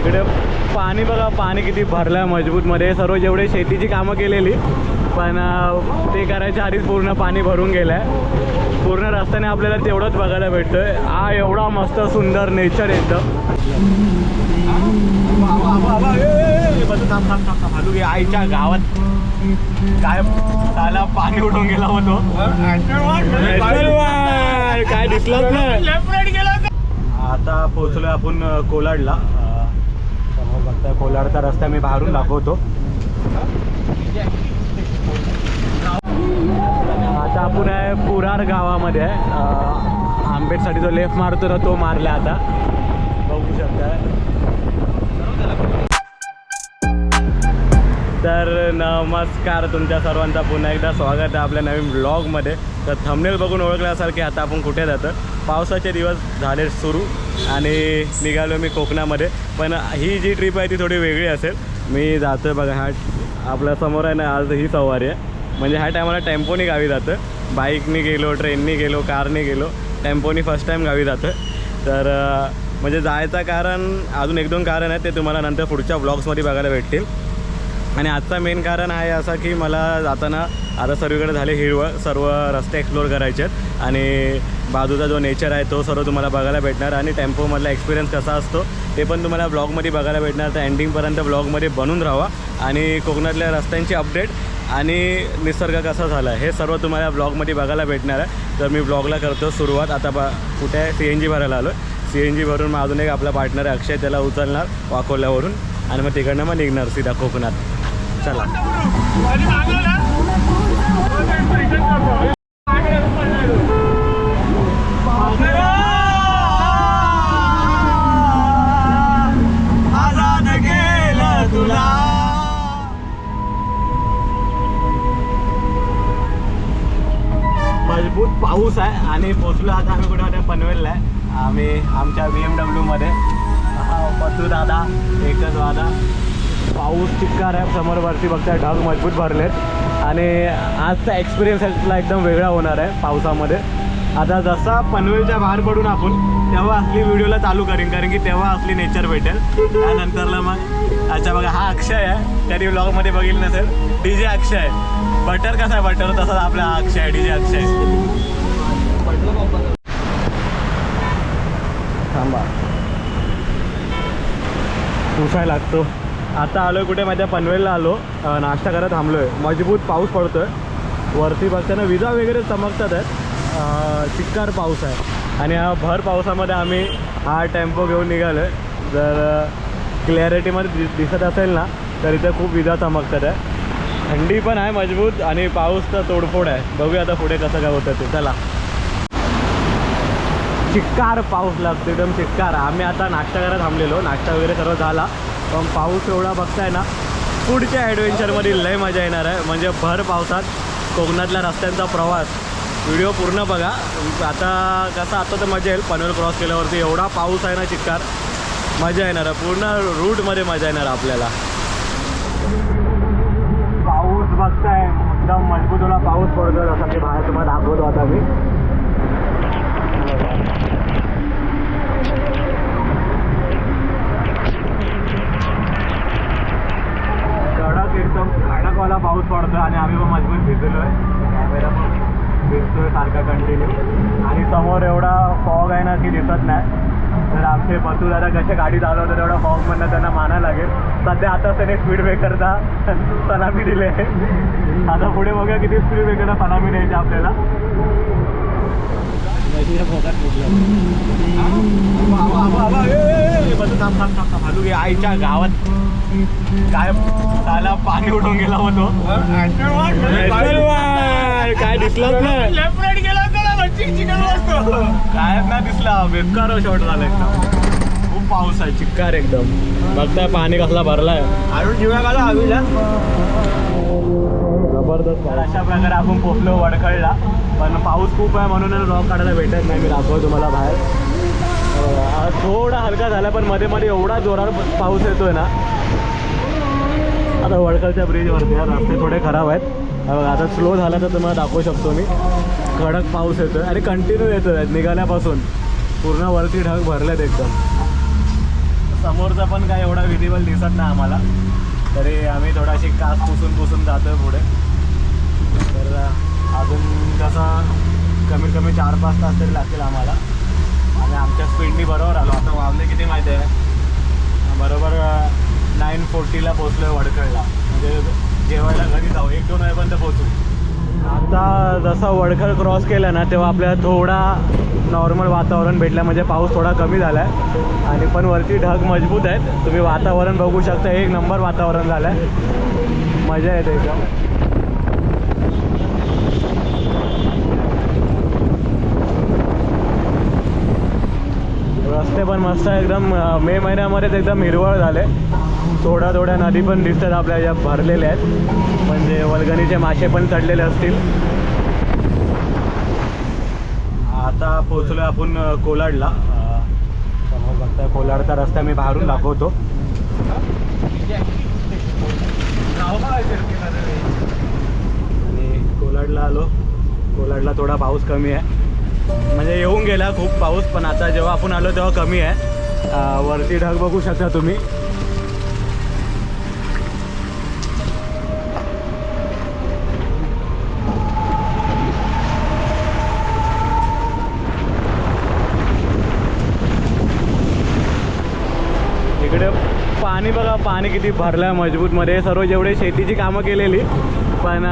इकडे पाणी बघा पाणी किती भरलं मजबूतमध्ये. सर्व जेवढे शेतीची कामं केलेली पण ते करायच्या आधीच पूर्ण पाणी भरून गेलं आहे पूर्ण रस्त्याने आपल्याला तेवढंच बघायला भेटतोय. हा एवढा मस्त सुंदर नेचर घे आईच्या गावात. काय त्याला पाणी उडून गेला होतो काय दिसलंच नाही आता पोहोचलोय आपण कोलाडला. तर कोलारचा रस्ता मी बाहेरून दाखवतो. आता आपण आहे पुरार गावामध्ये. आहे आंबेडसाठी जो लेफ्ट मारतो ना तो मारला आता. बघू शकताय तर नमस्कार तुमच्या सर्वांचा. पुन्हा एकदा स्वागत आहे आपल्या नवीन ब्लॉगमध्ये तर थंबनेल बघून ओळखल्यासारखे आता आपण कुठे जातं? पावसाचे दिवस झाले सुरू आणि निघालो मी कोकणामध्ये. पण ही जी ट्रिप आहे ती थोडी वेगळी असेल. मी जातो आहे बघा हा आपल्यासमोर आहे ना आज ही सवारी आहे. म्हणजे ह्या टायमाला टेम्पोनी गावी जातं बाईकनी गेलो ट्रेननी गेलो कारने गेलो टेम्पोनी फर्स्ट टाईम गावी जातं तर म्हणजे जायचं कारण अजून एक दोन कारण आहे ते तुम्हाला नंतर पुढच्या ब्लॉग्समध्ये बघायला भेटतील. आणि आजचा मेन कारण आहे असं की मला जाताना आता सर्वीकडे झाले हिरवळ सर्व रस्ते एक्सप्लोअर करायचे आहेत आणि बाजूचा जो नेचर आहे तो सर्व तुम्हाला बघायला भेटणार आणि टेम्पोमधला एक्सपिरियन्स कसा असतो ते पण तुम्हाला ब्लॉगमध्ये बघायला भेटणार. तर एंडिंगपर्यंत ब्लॉगमध्ये बनून राहा आणि कोकणातल्या रस्त्यांची अपडेट आणि निसर्ग कसा झाला हे सर्व तुम्हाला ब्लॉगमध्ये बघायला भेटणार आहे. तर मी ब्लॉगला करतो सुरुवात. आता बा कुठे आहे सी एन जी भरायला आलो सी एन जी भरून मग अजून एक आपला पार्टनर आहे अक्षय त्याला उचलणार वाकोल्यावरून. आणि मग तिकडनं मग निघणार सीधा कोकणात. चला. मजबूत पाऊस आहे आणि पोचलो आता आम्ही कुठे होत्या पनवेलला आहे. आम्ही आमच्या बी एम डब्ल्यूमध्ये मधू दादा एकच वादा पाऊस चिक्कार आहे. समोरवरती बघताय ढग मजबूत भरलेत. आणि आजचा एक्सपिरियन्स एकदम वेगळा होणार आहे पावसामध्ये. आता जसा पनवेलच्या बाहेर पडून आपण तेव्हा असली व्हिडिओला चालू करीन कारण की तेव्हा असली नेचर भेटेल. त्यानंतरला मग अच्छा बघा हा अक्षय आहे. त्याने व्लॉगमध्ये बघितलं नसेल. डी जे अक्षय. आहे बटर कसा आहे? बटर तसाच आपला हा अक्षय आहे डी जे अक्षय. थांबा. पुसाय लागतो. आता आलोय कुठे माझ्या पनवेलला आलो. नाश्ता करत थांबलोय. मजबूत पाऊस पडतोय. वरती बघताना विजा वगैरे चमकतात आहेत. चिक्कार पाऊस आहे. आणि हा भर पावसामध्ये आम्ही हा टेम्पो घेऊन निघालो आहे जर क्लॅरिटीमध्ये दिसत असेल ना तर इथे खूप विजा चमकतात आहे थंडी पण आहे मजबूत आणि पाऊस तर तोडफोड आहे. बघूया आता पुढे कसं काय होतं ते. चला. चिक्कार पाऊस लागतो एकदम चिक्कार. आम्ही आता नाश्ता करायला थांबलेलो. नाश्ता वगैरे सर्व झाला. पण पाऊस एवढा बघताय ना पुढच्या ॲडव्हेंचरमध्ये लय मजा येणार आहे. म्हणजे भर पावसात कोकणातल्या रस्त्यांचा प्रवास. व्हिडिओ पूर्ण बघा. आता कसं आता तर मजा येईल. पनवेल क्रॉस केल्यावरती एवढा पाऊस आहे ना चिक्कार. मजा येणार आहे. पूर्ण रूटमध्ये मजा येणार आपल्याला. पाऊस बघताय. एकदम मजबूत पाऊस पडतो असा की बाहेर तुम्हाला दाखवतो आता मी कडक एकदम कडकवाला पाऊस पडतो आणि आम्ही पण मजबूत भिजलोय कॅमेरा पण भिजतोय कंटिन्यू आणि समोर एवढा फॉग आहे ना की दिसत नाही. तर आमचे बसू दादा कसे गाडी चालवतात तेवढा फॉग म्हणणं त्यांना मानायला लागेल. सध्या आता त्याने स्पीड ब्रेकरचा सलामी दिले. आता पुढे बघूया किती स्पीड ब्रेकरचा सलामी द्यायची आपल्याला. आईच्या गावात काय त्याला पाणी उडून गेला होतो काय काय नाही दिसला बेकार शॉट झाला एकदम. खूप पाऊस आहे चिक्कार एकदम. बघताय पाणी कसला भरलाय. जबरदस्त तर अशा प्रकारे आपण पोचलो वडखळला. पण पाऊस खूप आहे म्हणून रॉक काढायला भेटत नाही. मी दाखवतो तुम्हाला बाहेर. थोडा हलका झाला पण मध्ये मध्ये एवढा जोरात पाऊस येतोय ना. आता वडकळच्या ब्रिजवरती हा रस्ते थोडे खराब आहेत. आता स्लो झाला तर तुम्हाला दाखवू शकतो मी. कडक पाऊस येतोय आणि कंटिन्यू येतोय. निघाल्यापासून पूर्ण वरती ढग भरलेत एकदम. समोरचा पण काय एवढा विजिबल दिसत नाही आम्हाला. तरी आम्ही थोडाशी कास पुसून पुसून जातोय पुढे. तर अजून कसं कमीत कमी चार पाच तास तरी लागतील आम्हाला. आणि आमच्या स्पीडनी बरोबर आलो. आता वावणे किती माहिती आहे? बरोबर नाईन फोर्टीला पोचलो आहे वडखळला म्हणजे जेवायला घरी जाऊ. एक दोन वाजेपर्यंत पोचू आता जसा वडखर क्रॉस केलं ना तेव्हा आपल्याला थोडा नॉर्मल वातावरण भेटलं म्हणजे पाऊस थोडा कमी झाला आहे आणि पण वरती ढग मजबूत आहेत. तुम्ही वातावरण बघू शकता एक नंबर वातावरण झालं आहे मजा येते एकदम. रस्ते पण मस्त आहे एकदम मे महिन्यामध्येच एकदम हिरवळ झाले. थोड्या थोड्या नदी पण दिसतात आपल्या ज्या भरलेल्या आहेत. म्हणजे वलगणीचे मासे पण चढलेले असतील. आता पोचलोय आपण कोलाडला. समोर बघताय कोलाडचा रस्ता मी बाहेरून दाखवतो. आणि कोलाडला आलो. कोलाडला थोडा पाऊस कमी आहे. म्हणजे येऊन गेला खूप पाऊस पण आता जेव्हा आपण आलो तेव्हा कमी आहे. वरती ढग बघू शकता तुम्ही. पाणी किती भरलं आहे मजबूतमध्ये. सर्व जेवढे शेतीची कामं केलेली पण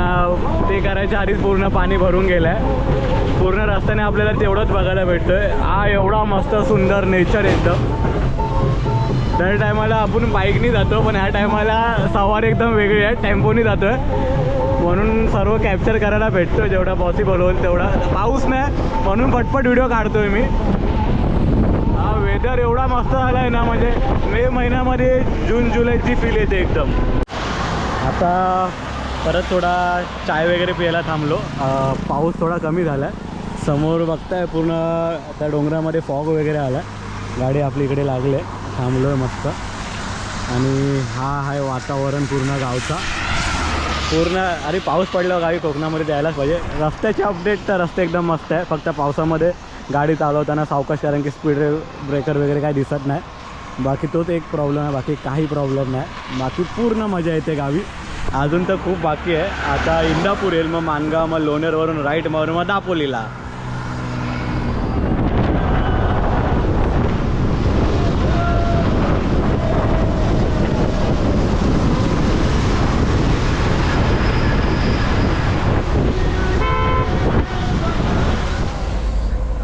ते करायच्या आधीच पूर्ण पाणी भरून गेलं आहे पूर्ण रस्त्याने आपल्याला तेवढंच बघायला भेटतोय. हा एवढा मस्त सुंदर नेचर एकदम दर टायमाला आपण बाईकनी जातो पण ह्या टायमाला सवारी एकदम वेगळी आहे टेम्पोनी जातोय. म्हणून सर्व कॅप्चर करायला भेटतो जेवढा पॉसिबल होईल तेवढा. पाऊस नाही म्हणून पटपट व्हिडिओ काढतोय मी. एवढा मस्त झाला आहे ना म्हणजे मे महिन्यामध्ये जून जुलैची फील येते एकदम. आता परत थोडा चाय वगैरे प्यायला थांबलो. पाऊस थोडा कमी झाला आहे समोर बघताय पूर्ण त्या डोंगरामध्ये फॉग वगैरे आला गाडी आपली इकडे लागले. थांबलो आहे मस्त. आणि हा आहे वातावरण पूर्ण गावचा. पूर्ण अरे पाऊस पडल्यावर गावी कोकणामध्ये द्यायलाच पाहिजे. रस्त्याचे अपडेट तर रस्ते एकदम मस्त आहे. फक्त पावसामध्ये गाडी चालवताना सावकाश कारण की स्पीड ब्रेकर वगैरे काही दिसत नाही. बाकी तोच एक प्रॉब्लेम आहे बाकी काही प्रॉब्लेम नाही. बाकी पूर्ण मजा येते गावी. अजून तर खूप बाकी आहे. आता इंदापूर येईल मग मानगाव मग लोणेरवरून राईट मारून मग दापोलीला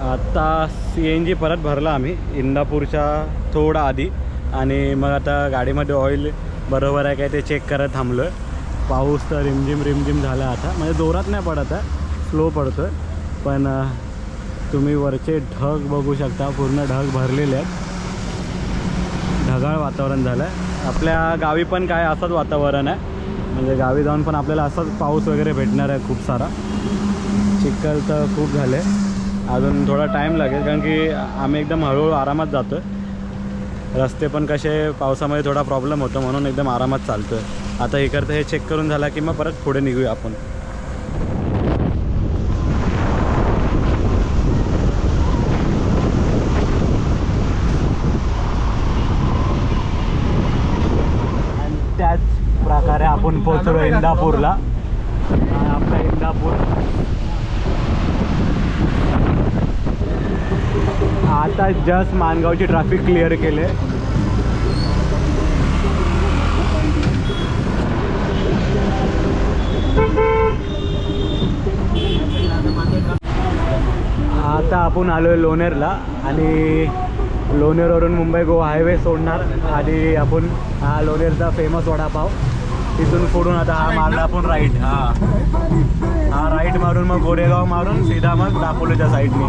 आता सी एन जी परत भरला आम्ही इंदापूरच्या थोडा आधी. आणि मग आता गाडीमध्ये ऑइल बरोबर आहे काय ते चेक करत थांबलो आहे पाऊस तर रिमझिम रिमझिम झाला आता. म्हणजे जोरात नाही पडत आहे स्लो पडतो आहे पण तुम्ही वरचे ढग बघू शकता पूर्ण ढग भरलेले आहेत. ढगाळ वातावरण झालं आहे आपल्या गावी पण काय असंच वातावरण आहे. म्हणजे गावी जाऊन पण आपल्याला असंच पाऊस वगैरे भेटणार आहे खूप सारा. चिखल तर खूप झाले. अजून थोडा टाईम लागेल कारण की आम्ही एकदम हळूहळू आरामात जातो रस्ते पण कसे पावसामध्ये थोडा प्रॉब्लेम होतो म्हणून एकदम आरामात चालतो आहे आता इकडचं हे चेक करून झाला की मग परत पुढे निघूया आपण. आणि त्याच प्रकारे आपण पोचलो इंदापूरला. आपला इंदापूर आता जस्ट मानगावची ट्रॅफिक क्लिअर केले आता आपण आलो आहे लोणेरला आणि लोणेरवरून मुंबई गोवा हायवे सोडणार आणि आपण हा लोणेरचा फेमस वडापाव. तिथून फोडून आता हा मारला आपण राईट हा. हा राईट मारून मग गोरेगाव मारून सीधा मग दापोलीच्या साईडने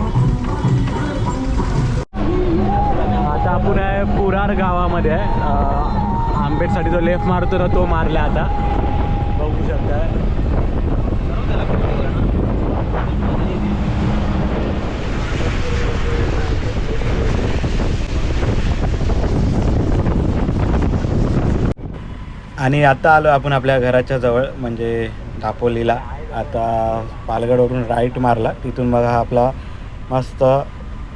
आपण आहे पुरार गावामध्ये आहे. आंबेडसाठी जो लेफ्ट मारतो ना तो मारला आता. बघू शकता आणि आता आलो आपण आपल्या घराच्या जवळ म्हणजे दापोलीला. आता पालगडवरून राईट मारला. तिथून बघा हा आपला मस्त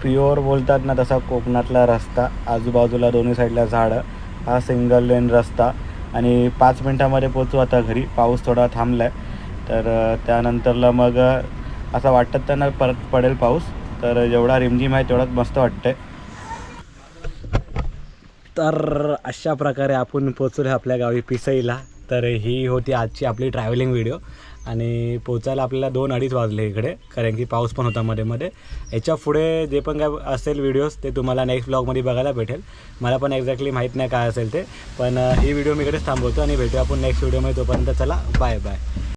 प्युअर बोलतात ना तसा कोकणातला रस्ता आजूबाजूला दोन्ही साईडला झाडं हा सिंगल लेन रस्ता. आणि पाच मिनटामध्ये पोचू आता घरी पाऊस थोडा थांबला आहे तर त्यानंतरला मग असं वाटत त्यांना परत पडेल पाऊस तर जेवढा रिमझिम आहे तेवढाच मस्त वाटतंय. तर अशा प्रकारे आपण पोचलो आपल्या गावी पिसईला. तर ही होती आजची आपली ट्रॅव्हलिंग व्हिडिओ आणि पोचायला आपल्याला दोन अडीच वाजले इकडे कारण की पाऊस पण होता मध्ये मध्ये. याच्यापुढे जे पण काय असेल व्हिडिओज ते तुम्हाला नेक्स्ट ब्लॉगमध्ये बघायला भेटेल. मला पण एक्झॅक्टली माहीत नाही काय असेल ते. पण ही व्हिडिओ मी इकडेच थांबवतो आणि भेटू आपण नेक्स्ट व्हिडिओमध्ये तोपर्यंत चला बाय बाय